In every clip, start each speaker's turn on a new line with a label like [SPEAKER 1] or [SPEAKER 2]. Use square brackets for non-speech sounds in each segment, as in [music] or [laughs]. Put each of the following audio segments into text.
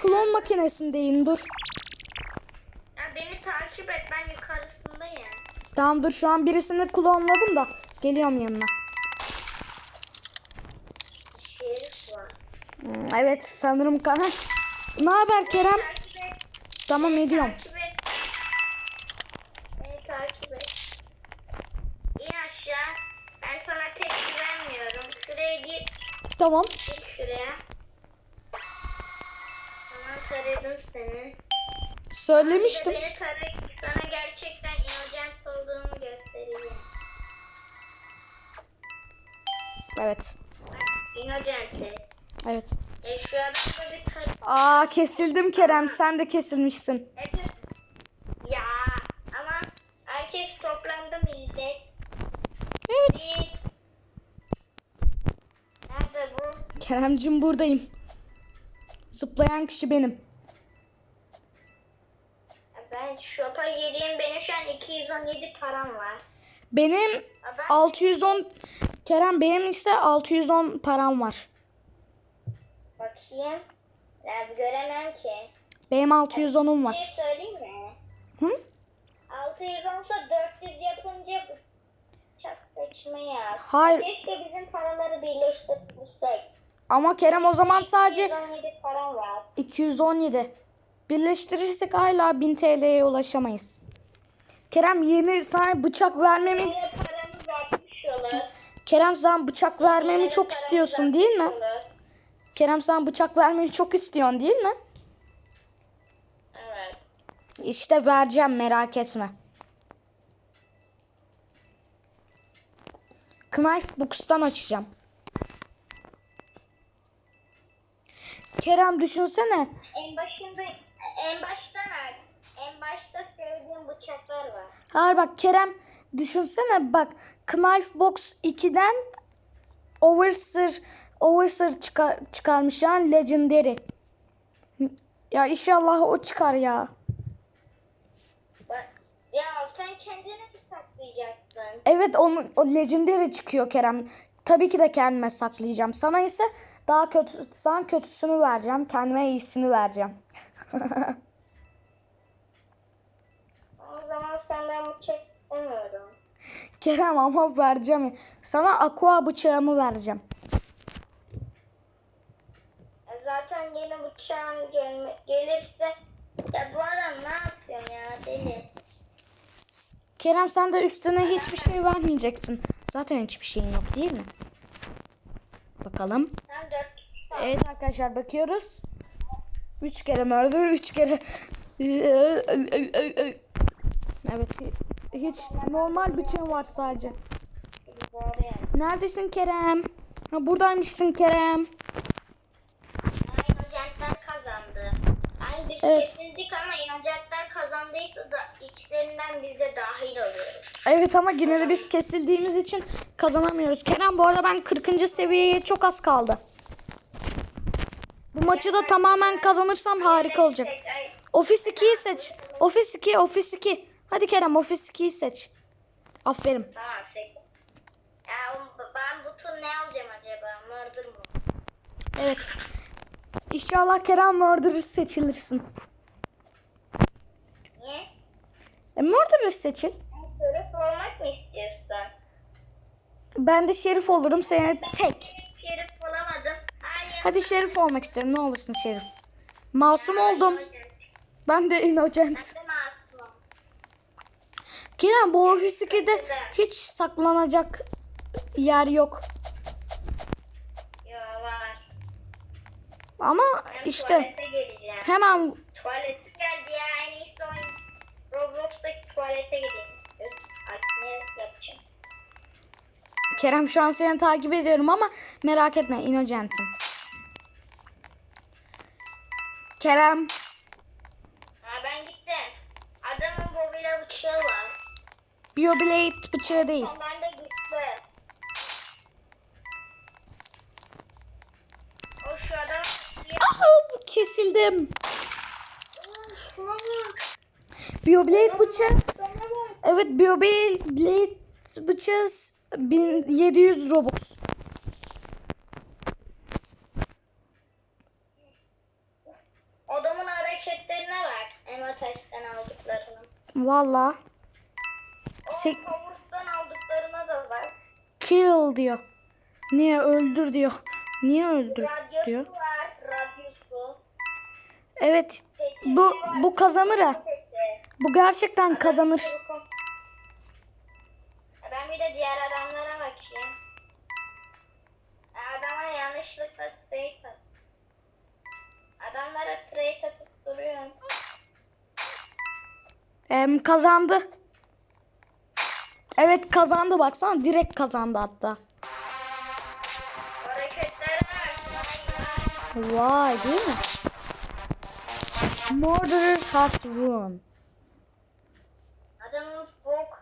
[SPEAKER 1] klon makinesindeyim dur.
[SPEAKER 2] Ya beni takip et ben yukarısındayım.
[SPEAKER 1] Tamam dur şu an birisini klonladım da geliyorum yanına.
[SPEAKER 2] Şerif var.
[SPEAKER 1] Hmm, evet sanırım kan. Ne haber Kerem? Tamam ediyorum.
[SPEAKER 2] Takip et. Beni takip et. İn aşağı. Ben sana tek güvenmiyorum. Şuraya git.
[SPEAKER 1] Tamam
[SPEAKER 2] şuraya. Tamam taradım seni.
[SPEAKER 1] Söylemiştim.
[SPEAKER 2] Sana gerçekten innocent olduğumu göstereyim.
[SPEAKER 1] Evet.
[SPEAKER 2] Bak innocent'i.
[SPEAKER 1] Evet.
[SPEAKER 2] E şu adamda bir.
[SPEAKER 1] Aa kesildim Kerem sen de kesilmişsin.
[SPEAKER 2] Hepsi... Ya ama herkes toplandı millet.
[SPEAKER 1] Evet.
[SPEAKER 2] Bir... Nerede bu?
[SPEAKER 1] Keremcim buradayım. Zıplayan kişi benim.
[SPEAKER 2] 7 param var.
[SPEAKER 1] Benim
[SPEAKER 2] ben...
[SPEAKER 1] 610 Kerem benim ise 610 param var.
[SPEAKER 2] Bakayım. Ben göremem ki.
[SPEAKER 1] Benim 610'um var.
[SPEAKER 2] Bir şey söyleyeyim mi?
[SPEAKER 1] Hı?
[SPEAKER 2] 610 400 yapınca çok saçma ya.
[SPEAKER 1] Hayır.
[SPEAKER 2] Keşke bizim paraları birleştirmişsek.
[SPEAKER 1] Ama Kerem o zaman sadece
[SPEAKER 2] 217 param var.
[SPEAKER 1] 217. Birleştirirsek hala 1000 TL'ye ulaşamayız. Kerem yeni sana bıçak vermemi
[SPEAKER 2] olur.
[SPEAKER 1] Kerem sen bıçak vermemi çok istiyorsun değil mi?
[SPEAKER 2] olur.
[SPEAKER 1] Kerem sen bıçak vermemi çok istiyorsun değil mi?
[SPEAKER 2] Evet.
[SPEAKER 1] İşte vereceğim merak etme. Knife Books'tan açacağım. Kerem düşünsene.
[SPEAKER 2] En başında en başta nerede? En başta sevdiğim bıçaklar var.
[SPEAKER 1] Hayır bak Kerem düşünsene bak Knife Box 2'den Overseer Overseer çıkar, çıkarmış yani Legendary. Ya inşallah o çıkar ya.
[SPEAKER 2] Ya sen kendini mi saklayacaksın?
[SPEAKER 1] Evet onu, o Legendary çıkıyor Kerem. Tabii ki de kendime saklayacağım. Sana ise daha kötü, sana kötüsünü vereceğim. Kendime iyisini vereceğim. [laughs]
[SPEAKER 2] O zaman senden bıçak istemiyorum.
[SPEAKER 1] Kerem ama vereceğim. Sana aqua bıçağımı vereceğim.
[SPEAKER 2] Ya zaten yeni bıçağın gelme, gelirse ya bu adam ne yapıyorsun ya deli.
[SPEAKER 1] Kerem sen de üstüne hiçbir şey vermeyeceksin. Zaten hiçbir şeyin yok değil mi? Bakalım. Evet arkadaşlar bakıyoruz. Üç kere murder, üç kere... [laughs] Evet. Hiç normal bıçağım var sadece. Neredesin Kerem? Ha buradaymışsın Kerem.
[SPEAKER 2] İnocentler kazandı. Yani biz
[SPEAKER 1] Evet.
[SPEAKER 2] kesildik ama inocentler kazandıysa da içlerinden biz de dahil oluyoruz.
[SPEAKER 1] Evet ama yine de biz kesildiğimiz için kazanamıyoruz. Kerem bu arada ben 40. seviyeye çok az kaldı. Bu maçı da tamamen kazanırsam harika olacak.
[SPEAKER 2] Tek- ay,
[SPEAKER 1] Ofis 2'yi seç. Ofis 2, Ofis 2. Hadi Kerem Ofis 2'yi seç. Aferin.
[SPEAKER 2] Tamam sek. Ya ben bu tur ne alacağım acaba? Murder mı?
[SPEAKER 1] Evet. İnşallah Kerem Murderer seçilirsin.
[SPEAKER 2] Niye?
[SPEAKER 1] E, Murderer seçil.
[SPEAKER 2] Şerif olmak mı istiyorsun?
[SPEAKER 1] Ben de şerif olurum seni tek.
[SPEAKER 2] Şerif olamadım. Hayır.
[SPEAKER 1] Hadi şerif olmak isterim. Ne olursun şerif. Masum oldum. Ben de innocent.
[SPEAKER 2] Ben de.
[SPEAKER 1] Kerem bu ofis 2'de hiç saklanacak yer yok.
[SPEAKER 2] Yo var.
[SPEAKER 1] Ama
[SPEAKER 2] Ben
[SPEAKER 1] işte
[SPEAKER 2] tuvalete geleceğim.
[SPEAKER 1] hemen
[SPEAKER 2] Tuvalete geldi ya. En iyisi oyun. Roblox'taki tuvalete gideyim. Artık ne yapacağım?
[SPEAKER 1] Kerem şu an seni takip ediyorum ama merak etme innocent'im. Kerem
[SPEAKER 2] Ha ben gittim. Adamın bobile bıçağı var.
[SPEAKER 1] Bioblade bıçağı değil.
[SPEAKER 2] Ben de gitti. O şu adam...
[SPEAKER 1] Aa, kesildim.
[SPEAKER 2] Bak.
[SPEAKER 1] Bioblade bıçağı.
[SPEAKER 2] Bak.
[SPEAKER 1] Evet Bioblade bıçağı 1700 Robux.
[SPEAKER 2] O Emotes'ten aldıklarını.
[SPEAKER 1] Valla. Sek-
[SPEAKER 2] aldıklarına da var.
[SPEAKER 1] Kill diyor. Niye öldür diyor. Niye öldür
[SPEAKER 2] Radyosu
[SPEAKER 1] diyor.
[SPEAKER 2] var. Radyosu.
[SPEAKER 1] Evet.
[SPEAKER 2] Sesi
[SPEAKER 1] Bu
[SPEAKER 2] var.
[SPEAKER 1] bu kazanır ha. Bu gerçekten kazanır.
[SPEAKER 2] Ben bir de diğer adamlara bakayım. Adama yanlışlıkla trade at. Adamlara trade atıp duruyorum.
[SPEAKER 1] Em, kazandı. Evet kazandı baksana direkt kazandı hatta. Vay değil mi? Murderer has won.
[SPEAKER 2] Adamın bok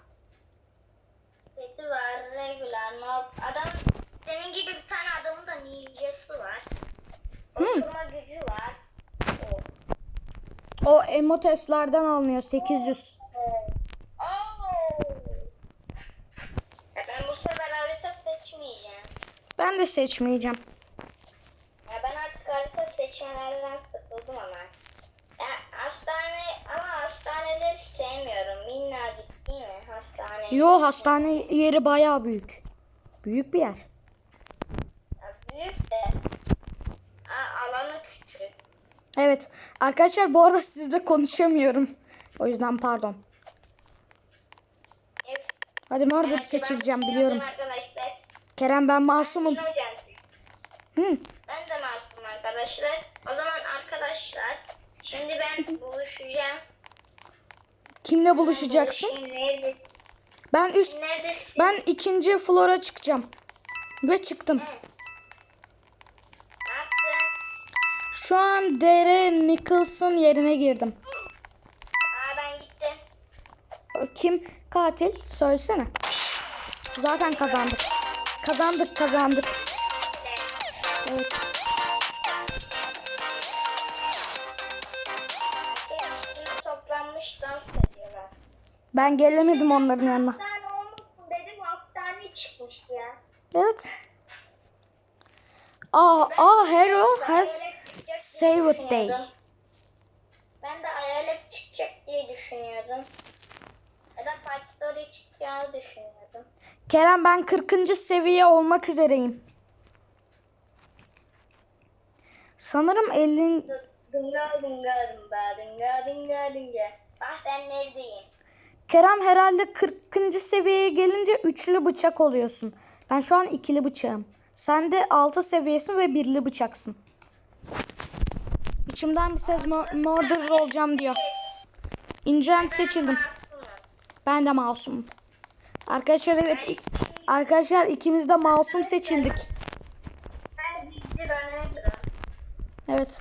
[SPEAKER 2] seti var, regular. Adam senin gibi bir tane adamın da ninjası var. Oturma gücü var. O.
[SPEAKER 1] O emoteslerden alınıyor 800.
[SPEAKER 2] Oo. Ben bu sefer harita seçmeyeceğim.
[SPEAKER 1] Ben de seçmeyeceğim.
[SPEAKER 2] Ya ben artık harita seçmelerden sıkıldım ama. Ya hastane ama hastaneleri sevmiyorum. Minnacık değil mi hastane?
[SPEAKER 1] Yo hastane yeri bayağı büyük. Büyük bir yer.
[SPEAKER 2] Ya büyük de. Alanı küçük.
[SPEAKER 1] Evet. Arkadaşlar bu arada sizle konuşamıyorum. O yüzden pardon.
[SPEAKER 2] Evet.
[SPEAKER 1] Hadi murder
[SPEAKER 2] Ben-
[SPEAKER 1] seçileceğim biliyorum.
[SPEAKER 2] Arkadaşlar.
[SPEAKER 1] Kerem ben masumum.
[SPEAKER 2] Hocam.
[SPEAKER 1] Hı.
[SPEAKER 2] Ben de masum arkadaşlar. O zaman arkadaşlar şimdi ben [laughs] buluşacağım.
[SPEAKER 1] Kimle buluşacaksın? Ben üst
[SPEAKER 2] Neredesin?
[SPEAKER 1] ben ikinci flora çıkacağım. Ve çıktım.
[SPEAKER 2] Hı.
[SPEAKER 1] Şu an Dere Nicholson yerine girdim.
[SPEAKER 2] Aa ben gittim.
[SPEAKER 1] Kim katil? Söylesene. Zaten kazandık. Kazandık kazandık. Evet. Ben gelemedim onların yanına.
[SPEAKER 2] Dedim hastane çıkmış ya.
[SPEAKER 1] Evet. Aa, aa Hero has saved day.
[SPEAKER 2] Ben de hayalet çıkacak diye düşünüyordum. Ya da Factory çıkacağını düşünüyordum.
[SPEAKER 1] Kerem ben 40. seviye olmak üzereyim. Sanırım 50.
[SPEAKER 2] Dınga dınga dınga dınga dınga dınga. Bak ben neredeyim?
[SPEAKER 1] Kerem herhalde 40. seviyeye gelince üçlü bıçak oluyorsun. Ben şu an ikili bıçağım. Sen de 6 seviyesin ve birli bıçaksın. İçimden bir ses murderer olacağım diyor. Incent seçildim. Ben de masumum. Arkadaşlar evet arkadaşlar ikimiz de masum seçildik. Evet.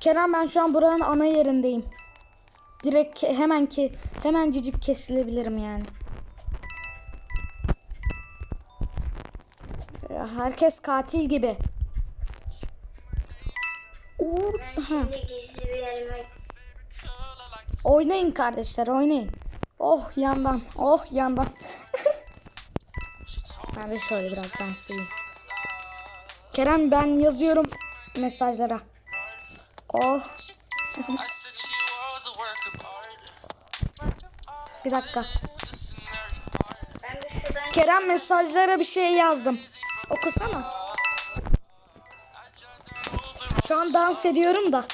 [SPEAKER 1] Kerem ben şu an buranın ana yerindeyim. Direkt hemen ki hemencik kesilebilirim yani. Ya, Herkes katil gibi. Uğur- Oynayın kardeşler oynayın. Oh yandan. Oh yandan. [laughs] ben de şöyle biraz ben sileyim. Kerem ben yazıyorum mesajlara. Oh. [laughs] Bir dakika. Kerem mesajlara bir şey yazdım. Okusana. Şu an dans ediyorum da.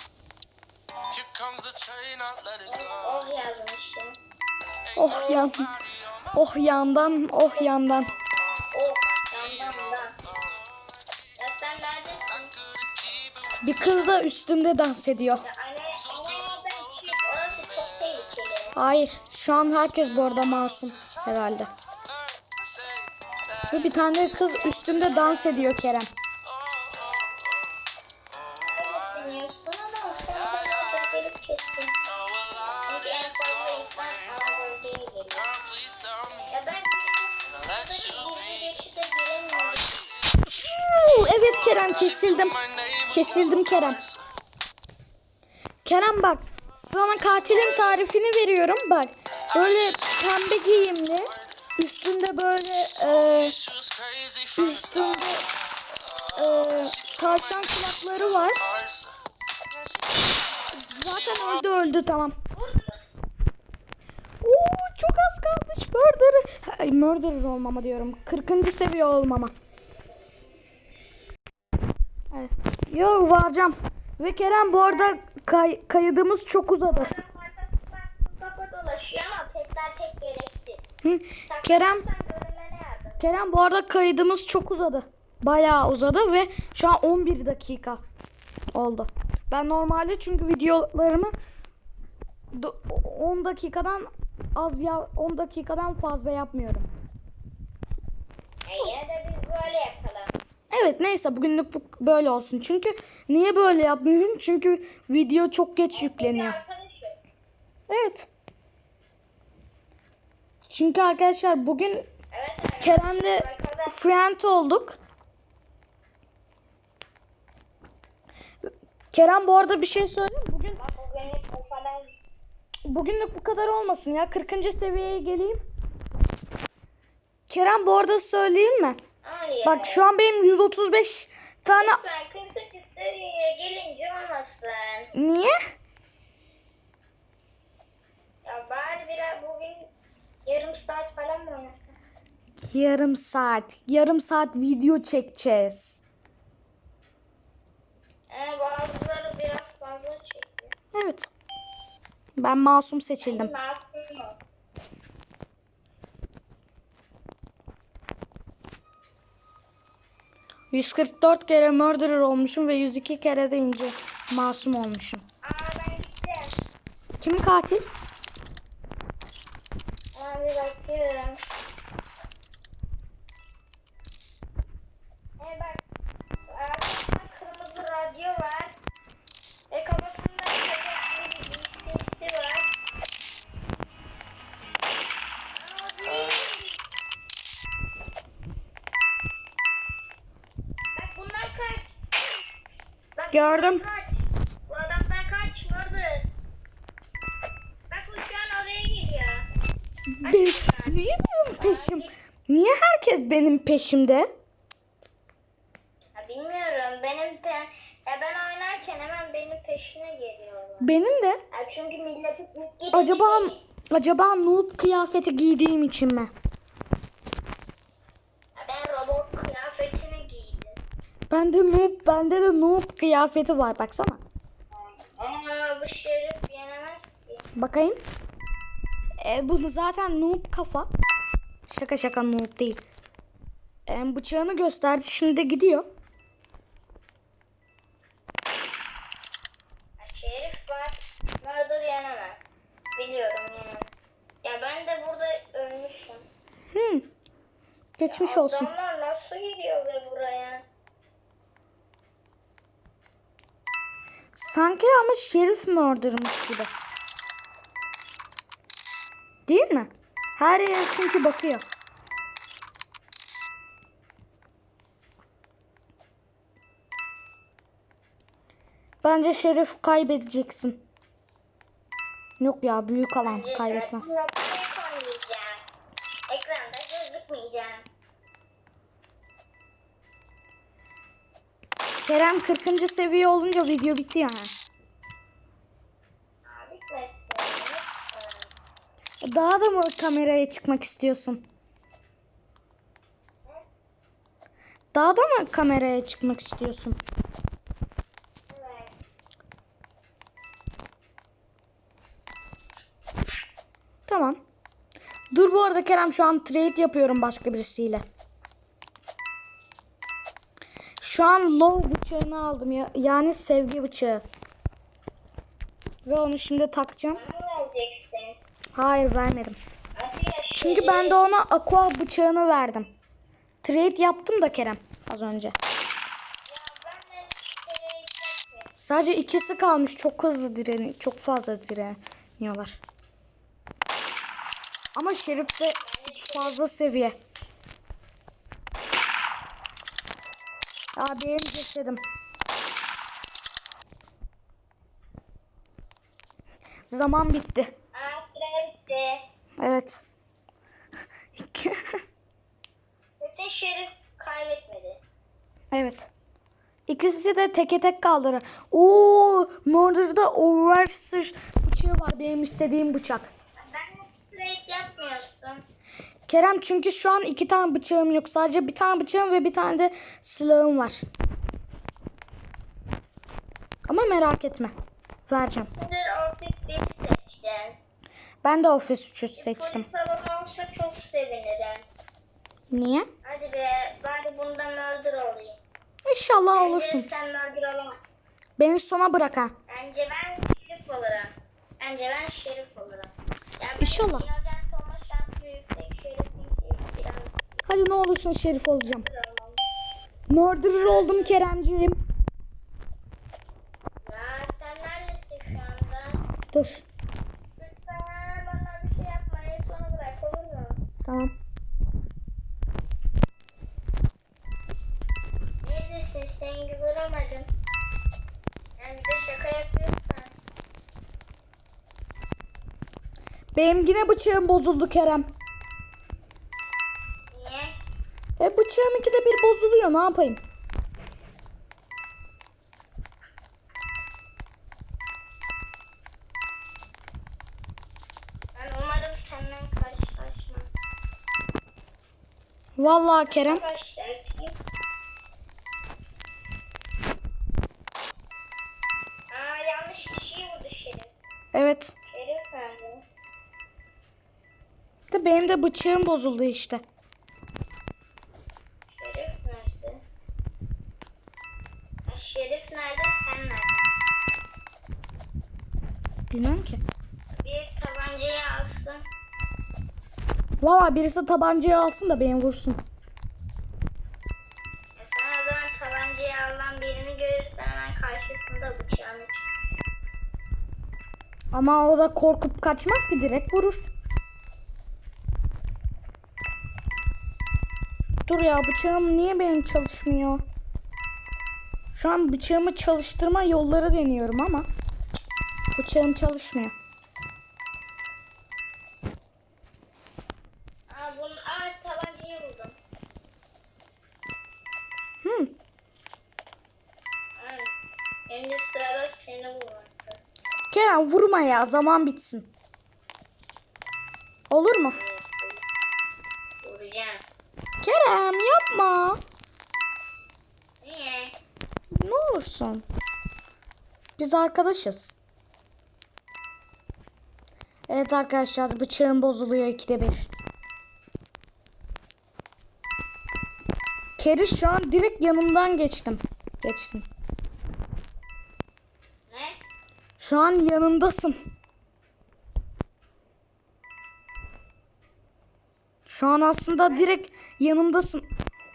[SPEAKER 2] Oh
[SPEAKER 1] yan. Oh yandan. Oh yandan. Bir kız da üstümde dans ediyor. Hayır. Şu an herkes bu arada masum herhalde. Ve bir tane kız üstümde dans ediyor Kerem. Evet Kerem kesildim. Kesildim Kerem. Kerem bak sana katilin tarifini veriyorum bak. Böyle pembe giyimli. Üstünde böyle e, üstünde e, tavşan kulakları var. Zaten öldü öldü tamam. Çok az kalmış murderer. Ay, murderer olmama diyorum. 40. seviye olmama. Evet. Yok varacağım. Ve Kerem bu arada kay- kaydımız çok uzadı. Kerem. Kerem bu arada kaydımız çok uzadı. Bayağı uzadı ve şu an 11 dakika oldu. Ben normalde çünkü videolarımı do- 10 dakikadan az ya 10 dakikadan fazla yapmıyorum.
[SPEAKER 2] E yine de biz böyle yapalım.
[SPEAKER 1] Evet neyse bugünlük bu böyle olsun. Çünkü niye böyle yapmıyorum? Çünkü video çok geç yükleniyor. Evet. Çünkü arkadaşlar bugün
[SPEAKER 2] Evet.
[SPEAKER 1] Kerem'le friend olduk. Kerem bu arada bir şey söyleyeyim mi? Bugün
[SPEAKER 2] Bak bugünlük bu falan.
[SPEAKER 1] Bugünlük bu kadar olmasın ya. 40. seviyeye geleyim. Kerem bu arada söyleyeyim mi?
[SPEAKER 2] Hayır.
[SPEAKER 1] Bak şu an benim 135 tane
[SPEAKER 2] Lütfen 48 seviyeye gelince olmasın.
[SPEAKER 1] niye?
[SPEAKER 2] Ya bari biraz bugün yarım saat falan mı oynasın?
[SPEAKER 1] Yarım saat. Yarım saat video çekeceğiz.
[SPEAKER 2] Ee, bazıları biraz fazla çekiyor.
[SPEAKER 1] Evet. Ben masum seçildim.
[SPEAKER 2] Masum mu?
[SPEAKER 1] ...144 kere murderer olmuşum ve 102 kere de ince masum olmuşum. Kim katil?
[SPEAKER 2] Aa bir bakıyorum. Ee bak. Kırmızı radyo var.
[SPEAKER 1] Gördüm.
[SPEAKER 2] Bu adamlar kaç murder. Bak an oraya gidiyor.
[SPEAKER 1] Be- niye benim peşim? Niye herkes benim peşimde?
[SPEAKER 2] Ya bilmiyorum. Benim pe ya ben oynarken hemen benim peşine geliyorlar.
[SPEAKER 1] Benim de.
[SPEAKER 2] Ya çünkü milleti.
[SPEAKER 1] Acaba acaba noob kıyafeti giydiğim için mi?
[SPEAKER 2] Ya ben robot kıyafetini giydim.
[SPEAKER 1] Bende noob, bende de noob kıyafeti var baksana.
[SPEAKER 2] Ama bu şerif yenemez ki.
[SPEAKER 1] Bakayım. E, bu zaten noob kafa. Şaka şaka noob değil. E, bıçağını gösterdi şimdi de gidiyor.
[SPEAKER 2] Ya şerif var. Murder yenemez. Biliyorum yenemez. Ya ben de burada ölmüşüm.
[SPEAKER 1] Hmm. Geçmiş olsun.
[SPEAKER 2] Adamlar nasıl gidiyor be
[SPEAKER 1] Sanki ama şerif murdermış gibi. Değil mi? Her yere çünkü bakıyor. Bence şerif kaybedeceksin. Yok ya büyük alan kaybetmez.
[SPEAKER 2] Ekranda gözükmeyeceğim.
[SPEAKER 1] Kerem 40. seviye olunca video bitiyor. Daha da mı kameraya çıkmak istiyorsun? Daha da mı kameraya çıkmak istiyorsun? Tamam. Dur bu arada Kerem şu an trade yapıyorum başka birisiyle. Şu an low bıçağını aldım ya yani sevgi bıçağı. Ve onu şimdi takacağım. Hayır vermedim. Çünkü ben de ona aqua bıçağını verdim. Trade yaptım da Kerem az önce. Sadece ikisi kalmış. Çok hızlı direni, çok fazla direniyorlar. Ama Şerif de fazla seviye. Aa benim cesedim. Zaman bitti.
[SPEAKER 2] Aa.
[SPEAKER 1] Evet.
[SPEAKER 2] Zaten şerif kaybetmedi.
[SPEAKER 1] evet. İkisi de teke tek kaldırır. Oo, Murder'da Overseer bıçağı var. Benim istediğim bıçak. Kerem çünkü şu an iki tane bıçağım yok. Sadece bir tane bıçağım ve bir tane de silahım var. Ama merak etme. Vereceğim.
[SPEAKER 2] Şimdi ofis 1 seçtin.
[SPEAKER 1] Ben de Office 3'ü seçtim.
[SPEAKER 2] Polis olsa çok sevinirim.
[SPEAKER 1] Niye?
[SPEAKER 2] Hadi be bari bundan murder olayım.
[SPEAKER 1] İnşallah
[SPEAKER 2] Bence
[SPEAKER 1] olursun.
[SPEAKER 2] sen murder olamazsın.
[SPEAKER 1] Beni sona bırak ha.
[SPEAKER 2] Bence ben şerif olurum. Bence ben şerif olurum. Ya ben
[SPEAKER 1] İnşallah.
[SPEAKER 2] Innocent olma şansı yüksek şerifin ki biraz
[SPEAKER 1] Hadi ne olursun şerif olacağım. Murderer oldum Keremciğim. Dur. Tamam.
[SPEAKER 2] Neredesin sen gibi bulamadım. Yani bir şaka yapıyorsan.
[SPEAKER 1] Benim yine bıçağım bozuldu Kerem. Bozuluyor ne yapayım? Vallahi Kerem.
[SPEAKER 2] Aa yanlış kişiyi vurdu Şerif.
[SPEAKER 1] Evet.
[SPEAKER 2] Şerif nerede?
[SPEAKER 1] Benim de bıçağım bozuldu işte. Birisi tabancayı alsın da beni vursun.
[SPEAKER 2] Ya sen o zaman tabancayı alan birini görürsen hemen karşısında bıçağını çık.
[SPEAKER 1] Ama o da korkup kaçmaz ki direkt vurur. Dur ya bıçağım niye benim çalışmıyor? Şu an bıçağımı çalıştırma yolları deniyorum ama bıçağım çalışmıyor. Vurma ya zaman bitsin. Olur mu?
[SPEAKER 2] Vuracağım.
[SPEAKER 1] Kerem yapma.
[SPEAKER 2] Niye?
[SPEAKER 1] Ne olursun. Biz arkadaşız. Evet arkadaşlar bıçağım bozuluyor ikide bir. Keriş şu an direkt yanımdan geçtim. Geçtim. Şu an yanındasın. Şu an aslında direkt yanımdasın.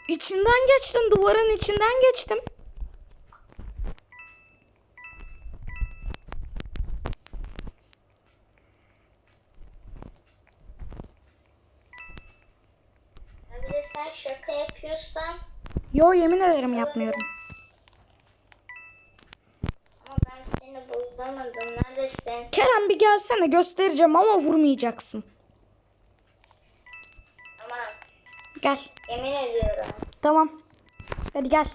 [SPEAKER 1] İçinden geçtim, duvarın içinden geçtim.
[SPEAKER 2] Şaka yapıyorsan
[SPEAKER 1] Yo yemin ederim yapmıyorum.
[SPEAKER 2] Bulamadım. Neredesin?
[SPEAKER 1] Kerem bir gelsene göstereceğim ama vurmayacaksın.
[SPEAKER 2] Tamam.
[SPEAKER 1] Gel.
[SPEAKER 2] Yemin ediyorum.
[SPEAKER 1] Tamam. Hadi gel.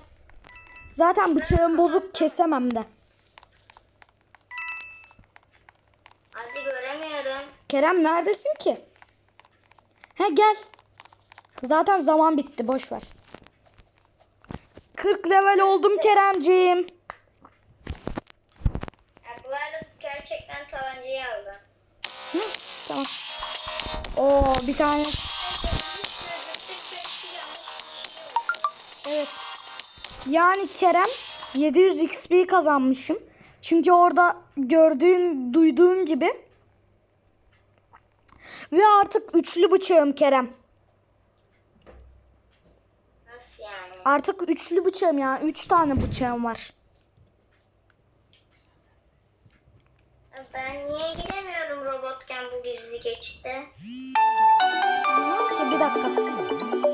[SPEAKER 1] Zaten bıçağım bozuk kesemem de.
[SPEAKER 2] Hadi göremiyorum.
[SPEAKER 1] Kerem neredesin ki? He gel. Zaten zaman bitti boş ver. 40 level oldum Keremciğim.
[SPEAKER 2] Ya bu arada gerçekten tabancayı aldım.
[SPEAKER 1] Hı, tamam. Oo bir tane. Evet. Yani Kerem 700 XP kazanmışım. Çünkü orada gördüğün, duyduğun gibi. Ve artık üçlü bıçağım Kerem.
[SPEAKER 2] Yani?
[SPEAKER 1] Artık üçlü bıçağım ya. Üç tane bıçağım var.
[SPEAKER 2] Ben niye bu gizli
[SPEAKER 1] ki bir dakika.